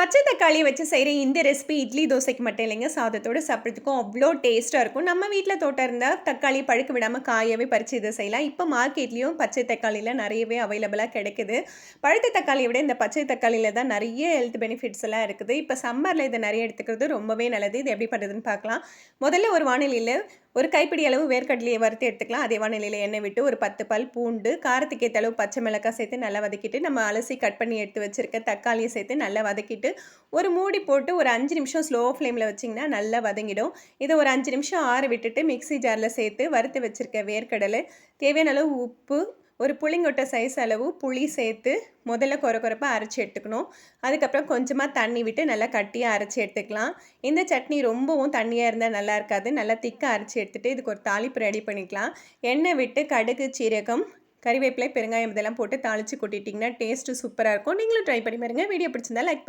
பச்சை தக்காளியை வச்சு செய்கிற இந்த ரெசிபி இட்லி தோசைக்கு மட்டும் இல்லைங்க. சாதத்தோடு சாப்பிட்றதுக்கும் அவ்வளோ டேஸ்ட்டாக இருக்கும். நம்ம வீட்டில் தோட்டம் இருந்தால் தக்காளி பழுக்க விடாமல் காயவே பறித்து இதை செய்யலாம். இப்போ மார்க்கெட்லேயும் பச்சை தக்காளியில் நிறையவே அவைலபிளாக கிடைக்குது. பழுத்த தக்காளியை விட இந்த பச்சை தக்காளியில் தான் நிறைய ஹெல்த் பெனிஃபிட்ஸ் எல்லாம் இருக்குது. இப்போ சம்மரில் இதை நிறைய எடுத்துக்கிறது ரொம்பவே நல்லது. இது எப்படி பண்ணுறதுன்னு பார்க்கலாம். முதல்ல ஒரு வானிலையில் ஒரு கைப்பிடி அளவு வேர்க்கடலையை வறுத்து எடுத்துக்கலாம். அதே வானிலையில் எண்ணெய் விட்டு ஒரு பத்து பல் பூண்டு காரத்துக்கு ஏற்ற அளவு பச்சை மிளகாய் சேர்த்து நல்லா வதக்கிட்டு நம்ம அலசி கட் பண்ணி எடுத்து வச்சுருக்க தக்காளியை சேர்த்து நல்லா வதக்கிட்டு ஒரு மூடி போட்டு ஒரு அஞ்சு நிமிஷம் ஸ்லோ ஃப்ளேமில் வச்சிங்கன்னா நல்லா வதங்கிடும். இதை ஒரு அஞ்சு நிமிஷம் ஆற விட்டுட்டு மிக்ஸி ஜாரில் சேர்த்து வறுத்து வச்சுருக்க வேர்க்கடலை தேவையான அளவு உப்பு ஒரு புளிங்கொட்டை சைஸ் அளவு புளி சேர்த்து முதல்ல குறை குறைப்பாக அரைச்சி எடுத்துக்கணும். அதுக்கப்புறம் கொஞ்சமாக தண்ணி விட்டு நல்லா கட்டியாக அரைச்சி எடுத்துக்கலாம். இந்த சட்னி ரொம்பவும் தண்ணியாக இருந்தால் நல்லா இருக்காது. நல்லா திக்காக அரைச்சி எடுத்துகிட்டு இதுக்கு ஒரு தாளிப்பு ரெடி பண்ணிக்கலாம். எண்ணெய் விட்டு கடுகு சீரகம் கறிவேப்பிலை பெருங்காயம் இதெல்லாம் போட்டு தாளித்து கொட்டிட்டிங்கன்னா டேஸ்ட்டு சூப்பராக இருக்கும். நீங்களும் ட்ரை பண்ணி பாருங்கள் வீடியோ பிடிச்சிருந்தா லைக் பண்ணி